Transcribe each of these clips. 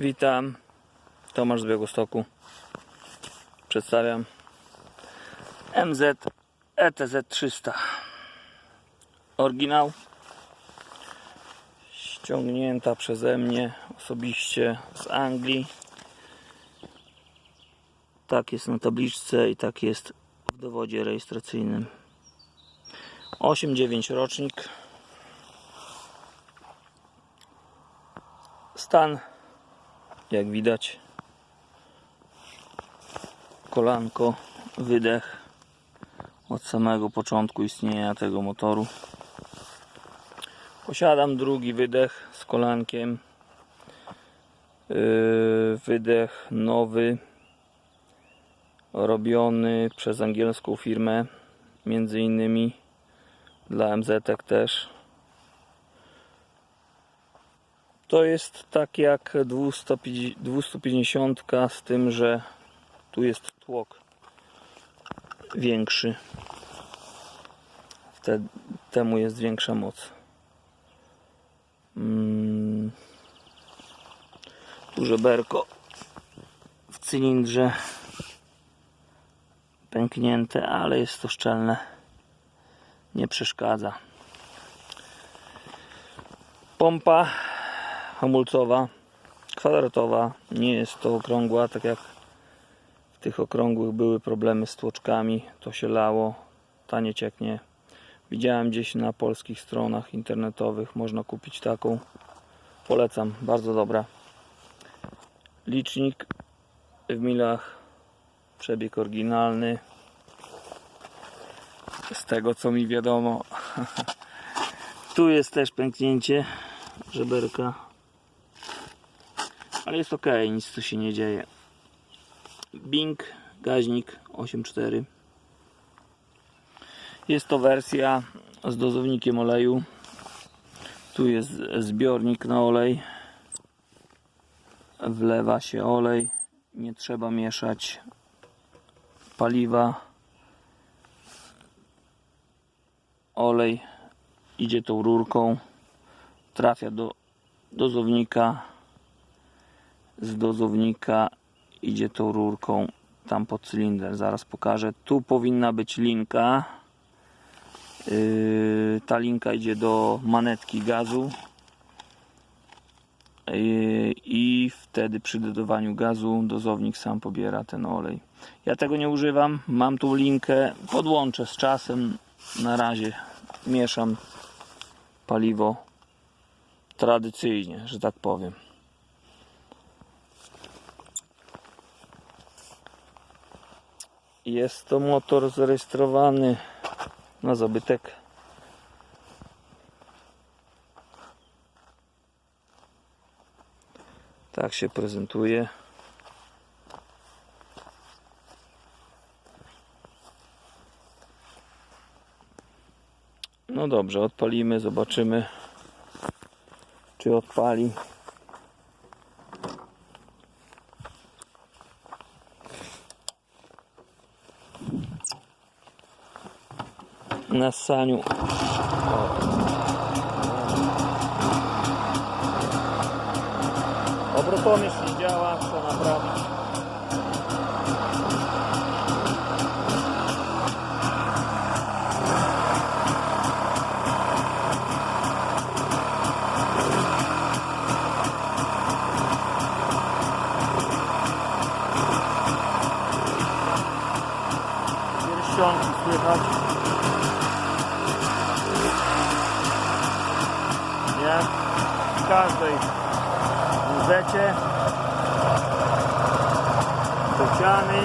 Witam, Tomasz z Białegostoku. Przedstawiam MZ ETZ 300. Oryginał ściągnięta przeze mnie osobiście z Anglii. Tak jest na tabliczce i tak jest w dowodzie rejestracyjnym. 8-9 rocznik. Stan jak widać kolanko, wydech od samego początku istnienia tego motoru. Posiadam drugi wydech z kolankiem. Yy, Wydech nowy, robiony przez angielską firmę, między innymi dla MZ też. To jest tak jak 250 250 z tym, że tu jest tłok większy. Te, temu jest większa moc. Mm. Tu żeberko w cylindrze pęknięte, ale jest to szczelne. Nie przeszkadza. Pompa hamulcowa, kwadratowa, nie jest to okrągła, tak jak w tych okrągłych były problemy z tłoczkami, to się lało, ta nie cieknie. Widziałem gdzieś na polskich stronach internetowych, można kupić taką. Polecam, bardzo dobra. Licznik w milach, przebieg oryginalny. Z tego co mi wiadomo. tu jest też pęknięcie żeberka. Ale jest ok, nic tu się nie dzieje. Bing, gaźnik 8.4. Jest to wersja z dozownikiem oleju. Tu jest zbiornik na olej. Wlewa się olej. Nie trzeba mieszać paliwa. Olej idzie tą rurką. Trafia do dozownika. Z dozownika idzie tą rurką tam pod cylinder. Zaraz pokażę. Tu powinna być linka. Yy, ta linka idzie do manetki gazu. Yy, I wtedy przy dodawaniu gazu dozownik sam pobiera ten olej. Ja tego nie używam. Mam tu linkę. Podłączę z czasem. Na razie mieszam paliwo tradycyjnie, że tak powiem. Jest to motor zarejestrowany na zabytek. Tak się prezentuje. No dobrze, odpalimy, zobaczymy czy odpali. Na saniu. Obrotomierz nie działa, trzeba naprawić. Pierścionki słychać. każdej łzeczce. Kociany.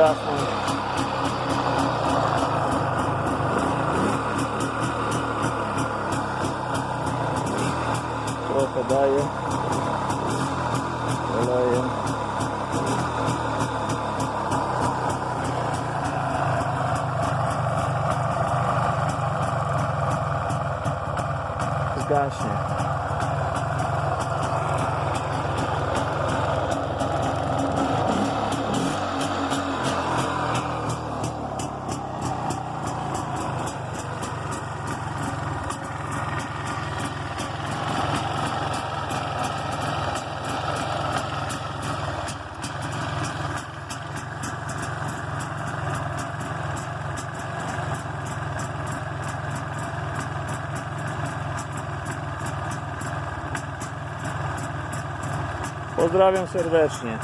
gasnąć. Trochę daje. Olejem. Zgaśnie. Pozdrawiam serdecznie.